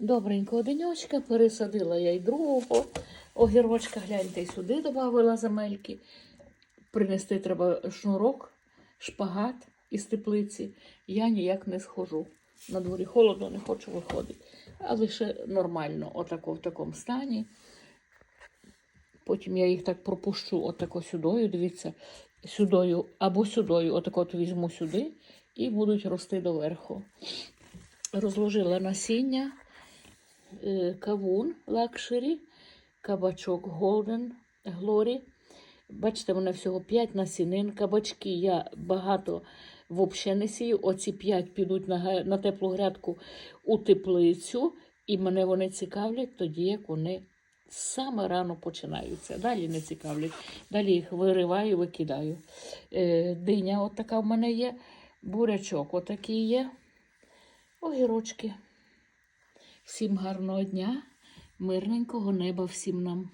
Добренького денечка, пересадила я й другого огірочка. Гляньте, й сюди додавала земельки. Принести треба шнурок, шпагат із теплиці. Я ніяк не схожу. На дворі холодно, не хочу виходити. Але ще нормально, отако в такому стані. Потім я їх так пропущу, отако сюдою, дивіться, сюдою або сюдою, отако от візьму сюди і будуть рости доверху. Розложила насіння, кавун лакшері, кабачок Golden Glory. Бачите, в мене всього 5 насінин. Кабачки я багато взагалі не сію. Оці 5 підуть на, на теплу грядку у теплицю, і мене вони цікавлять тоді, як вони саме рано починаються. Далі не цікавлять. Далі їх вириваю, викидаю. Е, диня от така в мене є, бурячок отакий є. Огірочки. Всім гарного дня, мирненького неба всім нам.